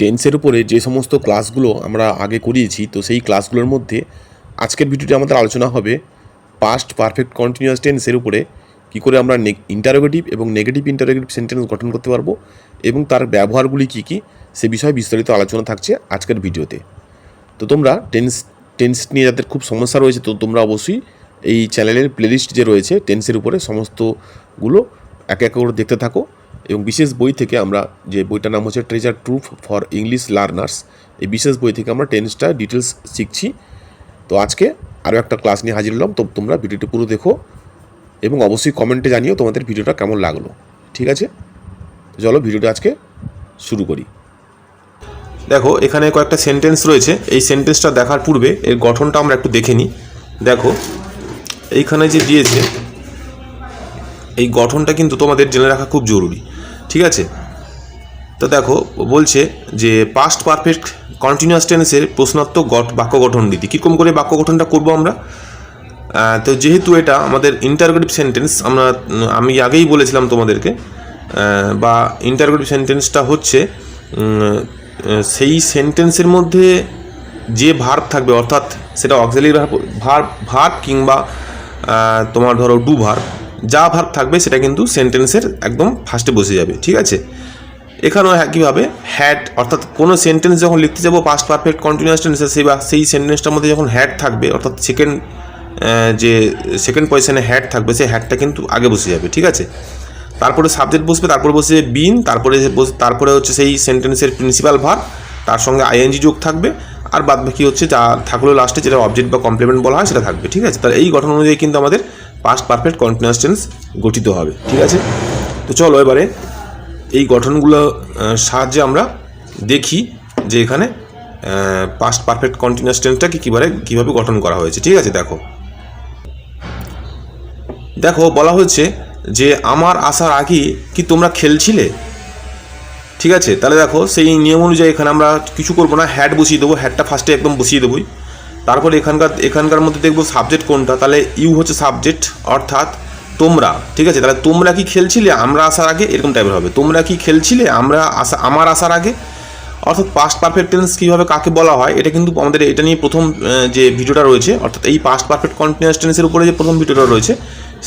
টেন্সের উপরে যে সমস্ত ক্লাসগুলো আমরা আগে করিয়েছি, তো সেই ক্লাসগুলোর মধ্যে আজকের ভিডিওতে আমাদের আলোচনা হবে পাস্ট পারফেক্ট কন্টিনিউয়াস টেন্সের উপরে, কী করে আমরা ইন্টারোগেটিভ এবং নেগেটিভ ইন্টারোগেটিভ সেন্টেন্স গঠন করতে পারব এবং তার ব্যবহারগুলি কী কী, সে বিষয়ে বিস্তারিত আলোচনা থাকছে আজকের ভিডিওতে তো তোমরা টেন্স টেন্স নিয়ে যাদের খুব সমস্যা রয়েছে, তো তোমরা অবশ্যই এই চ্যানেলের প্লেলিস্ট যে রয়েছে টেন্সের উপরে সমস্তগুলো এক এক করে দেখতে থাকো। এবং বিশেষ বই থেকে আমরা যে বইটার নাম হচ্ছে treasure trove for English learners এই বিশেষ বই থেকে আমরা টেন্সটা ডিটেলস শিখছি। তো আজকে আরও একটা ক্লাস নিয়ে হাজির হলাম, তো তোমরা ভিডিওটি পুরো দেখো এবং অবশ্যই কমেন্টে জানিও তোমাদের ভিডিওটা কেমন লাগল। ঠিক আছে? চলো ভিডিওটা আজকে শুরু করি। দেখো, এখানে কয়েকটা সেন্টেন্স রয়েছে। এই সেন্টেন্সটা দেখার পূর্বে এর গঠনটা আমরা একটু দেখে নিই। দেখো, এইখানে যে দিয়েছে, এই গঠনটা কিন্তু তোমাদের জেনে রাখা খুব জরুরি। ঠিক আছে? তো দেখো, বলছে যে পাস্ট পারফেক্ট কন্টিনিউয়াস টেন্সের প্রশ্নাত্মক গঠ বাক্য গঠন রীতি কীরকম করে বাক্য গঠনটা করব আমরা? তো যেহেতু এটা আমাদের ইন্টারগ্রেটিভ সেন্টেন্স আমরা, আমি আগেই বলেছিলাম তোমাদেরকে বা ইন্টারগ্রেটিভ সেন্টেন্সটা হচ্ছে সেই সেন্টেন্সের মধ্যে যে ভার্ব থাকবে, অর্থাৎ সেটা অক্সিলারি ভার্ব ভার্ব কিংবা তোমার ধরো ডু ভার্ব যা ভার্ব থাকবে সেটা কিন্তু সেন্টেন্সের একদম ফার্স্টে বসে যাবে, ঠিক আছে? এখানেও কীভাবে? হ্যাড অর্থাৎ কোনো সেন্টেন্স যখন লিখতে যাব পাস্ট পারফেক্ট কন্টিনিউয়াস টেন্সে সেই বা, সেই সেন্টেন্সটার মধ্যে যখন হ্যাড থাকবে, অর্থাৎ সেকেন্ড যে সেকেন্ড পজিশনে হ্যাড থাকবে, সেই হ্যাডটা কিন্তু আগে বসে যাবে, ঠিক আছে? তারপরে সাবজেক্ট বসবে, তারপরে বসে যাবে বিন তারপরে তারপরে হচ্ছে সেই সেন্টেন্সের প্রিন্সিপাল ভার তার সঙ্গে আইএনজি যোগ থাকবে, আর বাদ বাকি হচ্ছে যা থাকল লাস্টে যেটা অবজেক্ট বা কমপ্লিমেন্ট বলা হয়, সেটা থাকবে, ঠিক আছে? তাহলে এই গঠন অনুযায়ী কিন্তু আমাদের পাস্ট পারফেক্ট কন্টিনিউয়াস টেন্স গঠিত হবে, ঠিক আছে? তো চলো এবারে এই গঠনগুলো সাহায্যে আমরা দেখি যে এখানে পাস্ট পারফেক্ট কন্টিনিউয়াস টেন্সটাকে কীভাবে কীভাবে গঠন করা হয়েছে, ঠিক আছে? দেখো। দেখো, বলা হচ্ছে যে আমার আসার আগে কি তোমরা খেলছিলে? ঠিক আছে? তাহলে দেখো, সেই নিয়ম অনুযায়ী এখানে আমরা কিছু করব না হ্যাড বসিয়ে দেবো হ্যাডটা ফার্স্টে একদম বসিয়ে দেবোই। তারপরে এখানকার এখানকার মধ্যে দেখব সাবজেক্ট কোনটা? তাহলে ইউ হচ্ছে সাবজেক্ট অর্থাৎ তোমরা, ঠিক আছে? তাহলে তোমরা কি খেলছিলে? আমরা আসার আগে এরকম টাইপের হবে। তোমরা কি খেলছিলে? আমরা আসা, আমার আসার আগে? অর্থাৎ পাস্ট পারফেক্ট টেন্স কীভাবে কাকে বলা হয়? এটা কিন্তু আমাদের, এটা নিয়ে প্রথম যে ভিডিওটা রয়েছে, অর্থাৎ এই পাস্ট পারফেক্ট কন্টিনিউয়াস টেন্সের উপরে যে প্রথম ভিডিওটা রয়েছে,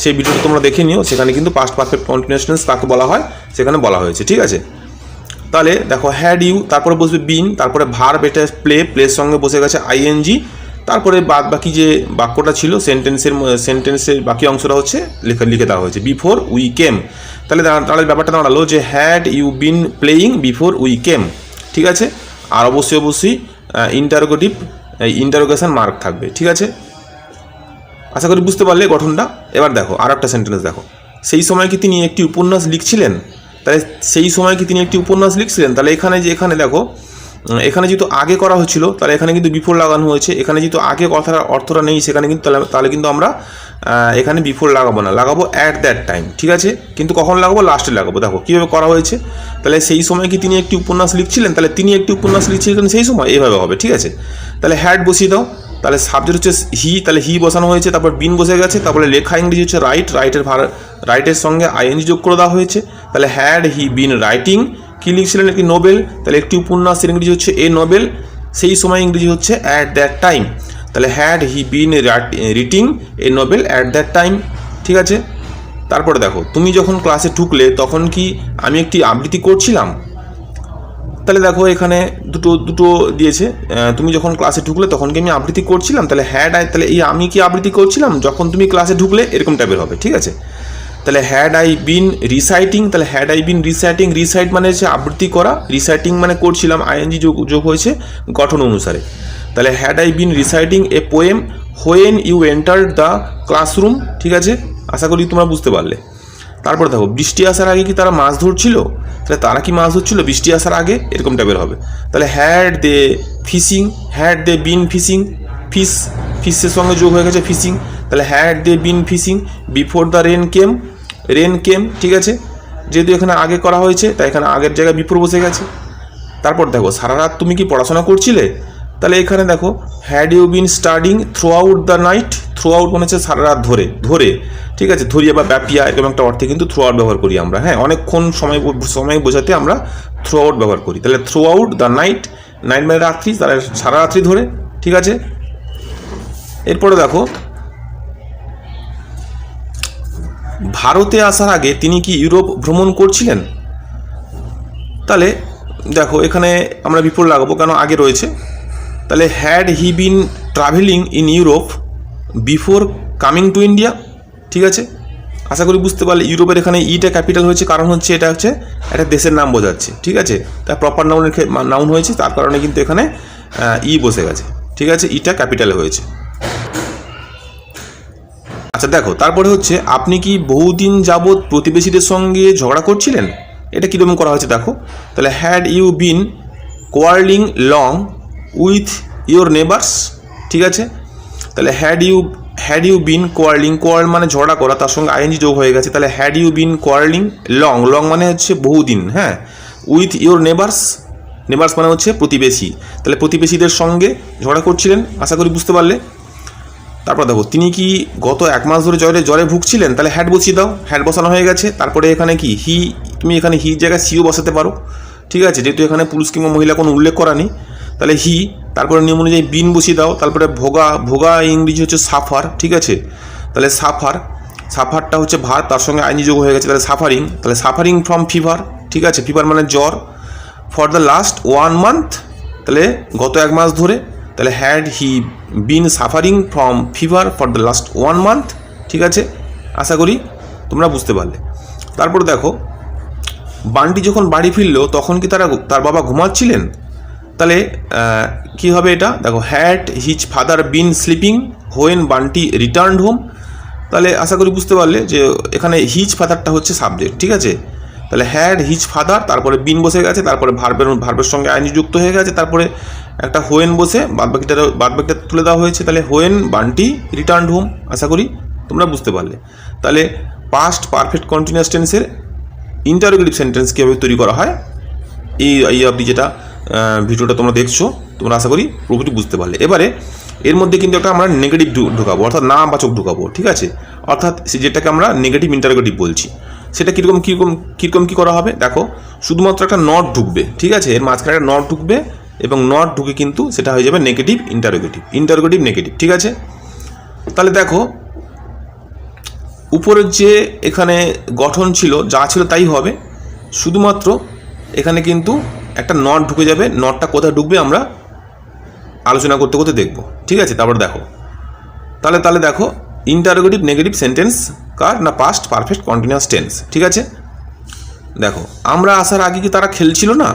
সেই ভিডিওটা তোমরা দেখে নিও। সেখানে কিন্তু পাস্ট পারফেক্ট কন্টিনিউয়াস টেন্স কাকে বলা হয়? সেখানে বলা হয়েছে, ঠিক আছে? তাহলে দেখো হ্যাড ইউ তারপরে বসবে বিন তারপরে ভার্ব এটা প্লে প্লের সঙ্গে বসে গেছে আইএনজি তারপরে বাদ বাকি যে বাক্যটা ছিল সেন্টেন্সের সেন্টেন্সের বাকি অংশটা হচ্ছে লেখা, লিখে দেওয়া হয়েছে বিফোর উই কেম তাহলে তাহলে ব্যাপারটা দাঁড়াল যে had you been playing before we came ঠিক আছে? আর অবশ্যই অবশ্যই ইন্টারোগেটিভ ইন্টারোগেশন মার্ক থাকবে, ঠিক আছে? আশা করি বুঝতে পারলে গঠনটা। এবার দেখো আর একটা সেন্টেন্স দেখো। সেই সময় কি তিনি একটি উপন্যাস লিখছিলেন? তাহলে সেই সময় কি তিনি একটি উপন্যাস লিখছিলেন? তাহলে এখানে যে, এখানে দেখো এখানে যেহেতু আগে করা হচ্ছিল তাহলে এখানে কিন্তু বিফোর লাগানো হয়েছে। এখানে যেহেতু আগে কথার অর্থটা নেই, সেখানে কিন্তু তাহলে তাহলে কিন্তু আমরা এখানে বিফোর লাগাবো না। লাগাবো অ্যাট দ্যাট টাইম ঠিক আছে? কিন্তু কখন লাগাবো? লাস্টে লাগাবো। দেখো, কীভাবে করা হয়েছে? তাহলে সেই সময় কি তিনি একটি উপন্যাস লিখছিলেন? তাহলে তিনি একটি উপন্যাস লিখছিলেন সেই সময়? এইভাবে হবে, ঠিক আছে? তাহলে হ্যাড বসিয়ে দাও। তাহলে সাবজেক্ট হচ্ছে হি তাহলে হি বসানো হয়েছে, তারপর বিন বসে গেছে, তারপরে লেখা ইংরেজি হচ্ছে রাইট রাইটের রাইটের সঙ্গে আইএনজি যোগ করে দেওয়া হয়েছে। তাহলে হ্যাড হি বিন রাইটিং কি লিখছিলেন একটি নোবেল? তাহলে একটি উপন্যাসের ইংরেজি হচ্ছে এ নোবেল, সেই সময় ইংরেজি হচ্ছে অ্যাট দ্যাট টাইম তাহলে had he been writing a novel at that time ঠিক আছে? তারপরে দেখো, তুমি যখন ক্লাসে ঢুকলে তখন কি আমি একটি আবৃত্তি করছিলাম? তাহলে দেখো এখানে দুটো দুটো দিয়েছে তুমি যখন ক্লাসে ঢুকলে তখন কি আমি আবৃত্তি করছিলাম? তাহলে হ্যাড আই তাহলে এই আমি কি আবৃত্তি করছিলাম? যখন তুমি ক্লাসে ঢুকলে এরকম টাইপের হবে, ঠিক আছে? তাহলে হ্যাড আই বিন রিসাইটিং তাহলে had I been reciting recite মানে হচ্ছে আবৃত্তি করা রিসাইটিং মানে করছিলাম আইএনজি যোগ যোগ হয়েছে গঠন অনুসারে। তাহলে had I been reciting a poem when you enter the classroom ঠিক আছে? আশা করি তোমরা বুঝতে পারলে। তারপর দেখো, বৃষ্টি আসার আগে কি তারা মাছ ধরছিল? তাহলে তারা কি মাছ ধরছিল? বৃষ্টি আসার আগে এরকম টাইপের হবে। তাহলে had they fishing had they been fishing fish ফিশের সঙ্গে যোগ হয়ে গেছে ফিশিং তাহলে had they been fishing before the rain came rain came, ঠিক আছে? যেহেতু এখানে আগে করা হয়েছে, তাই এখানে আগের জায়গায় বিফোর বসে গেছে। তারপর দেখো, সারা রাত তুমি কি পড়াশোনা করছিলে? তাহলে এখানে দেখো had you been studying throughout the night throughout মানে হচ্ছে সারা রাত ধরে ধরে, ঠিক আছে? ধরিয়া বা ব্যাপিয়া এরকম একটা অর্থে কিন্তু থ্রু আউট ব্যবহার করি আমরা হ্যাঁ? অনেকক্ষণ সময় সময় বোঝাতে আমরা থ্রু আউট ব্যবহার করি। তাহলে throughout the night night মানে রাত্রি, তাহলে সারা রাত্রি ধরে, ঠিক আছে? এরপরে দেখো ভারতে আসার আগে তিনি কি ইউরোপ ভ্রমণ করছিলেন? তাহলে দেখো, এখানে আমরা বিফোর লাগাবো কেন আগে রয়েছে। তাহলে had he been travelling in Europe before coming to India ঠিক আছে? আশা করি বুঝতে পারলে, ইউরোপের এখানে ইটা ক্যাপিটাল হয়েছে, কারণ হচ্ছে এটা হচ্ছে একটা দেশের নাম বোঝাচ্ছে, ঠিক আছে? তার প্রপার নাউনের নাউন হয়েছে, তার কারণে কিন্তু এখানে ই বসে গেছে, ঠিক আছে? ইটা ক্যাপিটাল হয়েছে। আচ্ছা দেখো, তারপরে হচ্ছে আপনি কি বহুদিন যাবৎ প্রতিবেশীদের সঙ্গে ঝগড়া করছিলেন? এটা কীরকম করা হয়েছে দেখো। তাহলে had you been quarrelling long with your neighbours ঠিক আছে? তাহলে had you had you been quarrelling quarrel মানে ঝগড়া করা, তার সঙ্গে আইএনজি যোগ হয়ে গেছে। তাহলে had you been quarrelling long long মানে হচ্ছে বহুদিন হ্যাঁ? উইথ ইউর নেবার্স নেবার্স মানে হচ্ছে প্রতিবেশী। তাহলে প্রতিবেশীদের সঙ্গে ঝগড়া করছিলেন? আশা করি বুঝতে পারলে। তারপর দেখো, তিনি কি গত এক মাস ধরে জ্বরে জ্বরে ভুগছিলেন? তাহলে হ্যাড বসিয়ে দাও। হ্যাড বসানো হয়ে গেছে। তারপরে এখানে কি? হি তুমি এখানে হি জায়গায় সিও বসাতে পারো। ঠিক আছে? যেহেতু এখানে পুরুষ কিংবা মহিলা কোনো উল্লেখ করা নেই। তাহলে হি তারপরে নিয়ম অনুযায়ী বিন বসিয়ে দাও। তারপরে ভোগা ভোগা ইংরেজি হচ্ছে সাফার। ঠিক আছে? তাহলে সাফার। সাফারটা হচ্ছে ভার তার সঙ্গে আইনি যোগ হয়ে গেছে। তাহলে সাফারিং তাহলে সাফারিং ফ্রম ফিভার ঠিক আছে? ফিভার মানে জ্বর। For the last one month তাহলে গত এক মাস ধরে তাহলে had he been suffering from fever for the last one month ঠিক আছে? আশা করি তোমরা বুঝতে পারলে। তারপর দেখো, বান্টি যখন বাড়ি ফিরলো, তখন কি তারা তার বাবা ঘুমাচ্ছিলেন? তাহলে কি হবে এটা? দেখো had his father been sleeping when Bunty return home তাহলে আশা করি বুঝতে পারলে যে এখানে হিজ ফাদারটা হচ্ছে সাবজেক্ট ঠিক আছে? তাহলে হ্যাড হিজ ফাদার তারপরে বিন বসে গেছে, তারপরে ভার্বের ভার্বের সঙ্গে আইনি যুক্ত হয়ে গেছে, তারপরে একটা হোয়েন বসে বাদবাকিটা বাদবাকিটা তুলে দেওয়া হয়েছে, তাহলে হোয়েন বান্টি রিটার্ন হোম আশা করি তোমরা বুঝতে পারলে। তাহলে পাস্ট পারফেক্ট কন্টিনিউয়াস টেন্সের ইন্টারোগেটিভ সেন্টেন্স কীভাবে তৈরি করা হয়? এই এই অবধি যেটা ভিডিওটা তোমরা দেখছ, তোমরা আশা করি পুরোপুরি বুঝতে পারলে। এবারে, এর মধ্যে কিন্তু একটা আমরা নেগেটিভ ঢুকাবো, অর্থাৎ না বাচক ঢুকাবো, ঠিক আছে? অর্থাৎ যেটাকে আমরা নেগেটিভ ইন্টারোগেটিভ বলছি, সেটা কীরকম কীরকম কীরকম কী করা হবে? দেখো, শুধুমাত্র একটা নট ঢুকবে, ঠিক আছে? এর মাঝখানে একটা নট ঢুকবে এবং নট ঢুকে কিন্তু সেটা হয়ে যাবে নেগেটিভ ইন্টারোগেটিভ ইন্টারোগেটিভ নেগেটিভ ঠিক আছে? তাহলে দেখো, উপরের যে এখানে গঠন ছিল, যা ছিল তাই হবে। শুধুমাত্র এখানে কিন্তু একটা নট ঢুকে যাবে নটটা কোথায় ঢুকবে আমরা আলোচনা করতে করতে দেখব, ঠিক আছে? তারপর দেখো। তাহলে তাহলে দেখো ইন্টারোগেটিভ নেগেটিভ সেন্টেন্স কার? না পাস্ট পারফেক্ট কন্টিনিউয়াস টেন্স ঠিক আছে? দেখো, আমরা আসার আগে কি তারা খেলছিল না?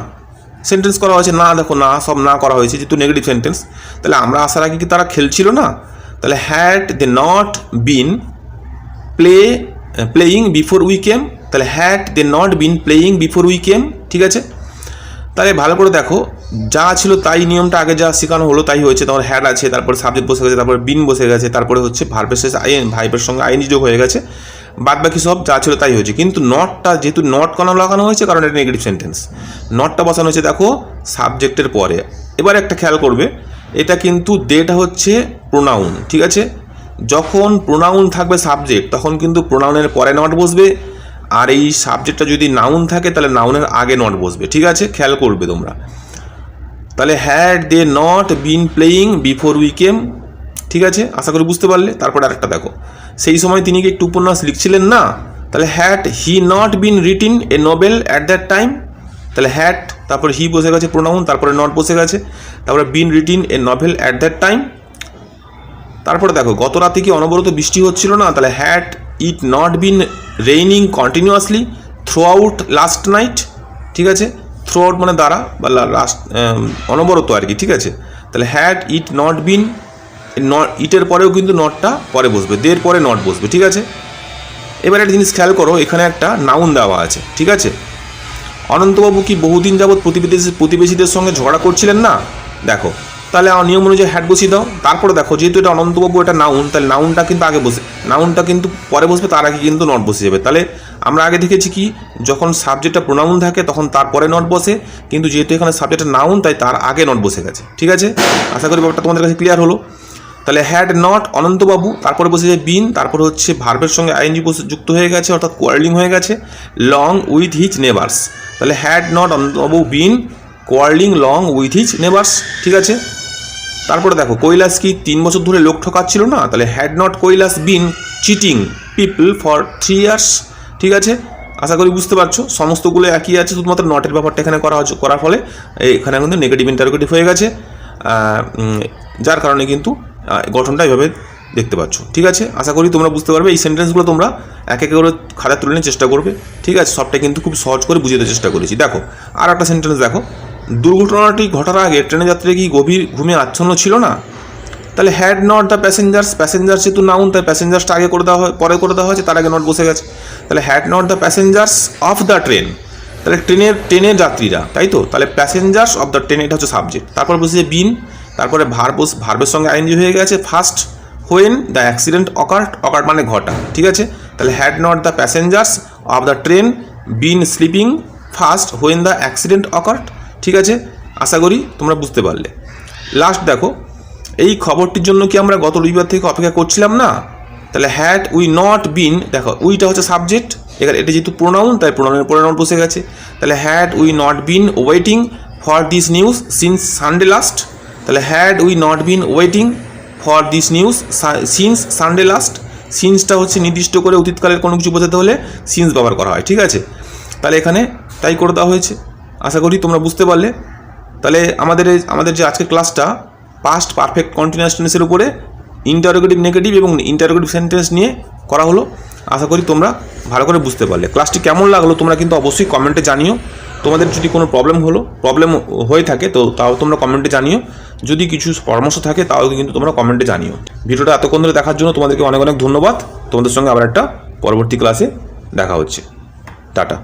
সেন্টেন্স করা হয়েছে, না, দেখো, না, সব না করা হয়েছে, যেহেতু নেগেটিভ সেন্টেন্স তাহলে আমরা আসার আগে কি তারা খেলছিল না? তাহলে had they not been play playing before we came তাহলে had they not been playing before we came ঠিক আছে? তাহলে ভালো করে দেখো, যা ছিল তাই নিয়মটা আগে যা শেখানো হলো তাই হয়েছে, তোমার হ্যাড আছে, তারপরে সাবজেক্ট বসে গেছে, তারপরে বিন বসে গেছে, তারপরে হচ্ছে ভার্বের শেষে আইন ভাইবের সঙ্গে আইনি যোগ হয়ে গেছে। বাদ বাকি সব যা ছিল তাই হয়েছে। কিন্তু নটটা যেহেতু নট কেন লাগানো হয়েছে, কারণ এটা নেগেটিভ সেন্টেন্স নটটা বসানো হয়েছে, দেখো সাবজেক্টের পরে। এবার একটা খেয়াল করবে, এটা কিন্তু দেটা হচ্ছে প্রোনাউন ঠিক আছে? যখন প্রোনাউন থাকবে সাবজেক্ট তখন কিন্তু প্রোনাউনের পরে নট বসবে। আর এই সাবজেক্টটা যদি নাউন থাকে, তাহলে নাউনের আগে নট বসবে, ঠিক আছে? খেয়াল করবে তোমরা। তাহলে had they not been playing before we came ঠিক আছে? আশা করি বুঝতে পারলে। তারপর আরেকটা দেখো। সেই সময় তিনি কি একটু উপন্যাস লিখছিলেন? না। তাহলে had he not been writing a novel at that time তাহলে হ্যাট তারপর হি বসে গেছে প্রোনাউন তারপরে নট বসে গেছে, তারপরে been writing a novel at that time তারপরে দেখো, গত রাতে কি অনবরত বৃষ্টি হচ্ছিল না? তাহলে had it not been raining continuously throughout last night ঠিক আছে? থ্রু আউট মানে দ্বারা বা লাস্ট অনবরত আর কি, ঠিক আছে? তাহলে হ্যাড ইট নট বিন ইটের পরেও কিন্তু নটটা পরে বসবে দের পরে নট বসবে, ঠিক আছে? এবার একটা জিনিস খেয়াল করো, এখানে একটা নাউন দেওয়া আছে, ঠিক আছে? অনন্তবাবু কি বহুদিন যাবৎ প্রতিবেশী প্রতিবেশীদের সঙ্গে ঝগড়া করছিলেন না? দেখো, তাহলে নিয়ম অনুযায়ী হ্যাড বসিয়ে দাও, তারপরে দেখো, যেহেতু এটা অনন্তবাবু এটা নাউন তাহলে নাউনটা কিন্তু আগে বসে নাউনটা কিন্তু পরে বসবে, তার আগে কিন্তু নট বসে যাবে। তাহলে আমরা আগে দেখেছি কি, যখন সাবজেক্টটা প্রোনাউন থাকে, তখন তারপরে নট বসে, কিন্তু যেহেতু এখানে সাবজেক্টটা নাউন তাই তার আগে নট বসে গেছে, ঠিক আছে? আশা করি ব্যাপারটা তোমাদের কাছে ক্লিয়ার হলো। তাহলে হ্যাড নট অনন্তবাবু, তারপরে বসেছে বিন তারপরে হচ্ছে ভার্বের সঙ্গে আইএনজি যুক্ত হয়ে গেছে, অর্থাৎ কোয়ার্লিং হয়ে গেছে লং উইথ হিচ নেবার্স তাহলে had not অনন্তবাবু been quarrelling long with his neighbours ঠিক আছে? তারপরে দেখো, কৈলাস কি তিন বছর ধরে লোক ঠকাচ্ছিল না? তাহলে had not Kailash been cheating people for three years ঠিক আছে? আশা করি বুঝতে পারছ, সমস্তগুলো একই আছে, শুধুমাত্র নটের ব্যাপারটা এখানে করা হচ্ছে, করার ফলে এখানে কিন্তু নেগেটিভ ইন্টারোগেটিভ হয়ে গেছে যার কারণে কিন্তু গঠনটা এইভাবে দেখতে পাচ্ছ। ঠিক আছে? আশা করি তোমরা বুঝতে পারবে। এই সেন্টেন্সগুলো তোমরা এক এক করে খাতা তুলে নিয়ে চেষ্টা করবে। ঠিক আছে? সবটা কিন্তু খুব সহজ করে বুঝিয়ে দেওয়ার চেষ্টা করেছি। দেখো আর একটা সেন্টেন্স দেখো। দুর্ঘটনাটি ঘটার আগে ট্রেনে যাত্রী কি গভীর ঘুমে আচ্ছন্ন ছিল না? তাহলে had not the passengers passenger যেহেতু নাউন তাই প্যাসেঞ্জার্সটা আগে করে দেওয়া হয়, পরে করে দেওয়া হয়েছে, তার আগে নট বসে গেছে। তাহলে had not the passengers of the train তাহলে ট্রেনের ট্রেনের যাত্রীরা, তাই তো? তাহলে প্যাসেঞ্জার্স অফ দ্য ট্রেন এটা হচ্ছে সাবজেক্ট তারপর বসেছে বিন তারপরে ভার্বস, ভার্বের সঙ্গে আইনজি হয়ে গেছে। First when the accident occurred occurred মানে ঘটা, ঠিক আছে? তাহলে had not the passengers of the train been sleeping first when the accident occurred ঠিক আছে? আশা করি তোমরা বুঝতে পারলে। লাস্ট দেখো, এই খবরটির জন্য কি আমরা গত রবিবার থেকে অপেক্ষা করছিলাম না? তাহলে হ্যাড উই নট বিন দেখো, উইটা হচ্ছে সাবজেক্ট এখানে এটা যেহেতু প্রোনাউন তাই প্রোনাউনের প্রোনাউন বসে গেছে। তাহলে had we not been waiting for this news since Sunday last তাহলে had we not been waiting for this news since Sunday last সিন্সটা হচ্ছে নির্দিষ্ট করে অতীতকালের কোনো কিছু বোঝাতে হলে সিন্স ব্যবহার করা হয়, ঠিক আছে? তাহলে এখানে তাই করে দেওয়া হয়েছে। আশা করি তোমরা বুঝতে পারলে। তাহলে আমাদের আমাদের যে আজকের ক্লাসটা পাস্ট পারফেক্ট কন্টিনিউয়াস টেন্সের উপরে ইন্টারোগেটিভ নেগেটিভ এবং ইন্টারোগেটিভ সেন্টেন্স নিয়ে করা হলো। আশা করি তোমরা ভালো করে বুঝতে পারলে। ক্লাসটি কেমন লাগল তোমরা কিন্তু অবশ্যই কমেন্টে জানিও। তোমাদের যদি কোনো প্রবলেম হলো প্রবলেম হয়ে থাকে, তো তাও তোমরা কমেন্টে জানিও। যদি কিছু পরামর্শ থাকে, তাও কিন্তু তোমরা কমেন্টে জানিও। ভিডিওটা এতক্ষণ ধরে দেখার জন্য তোমাদেরকে অনেক অনেক ধন্যবাদ। তোমাদের সঙ্গে আবার একটা পরবর্তী ক্লাসে দেখা হচ্ছে। টাটা।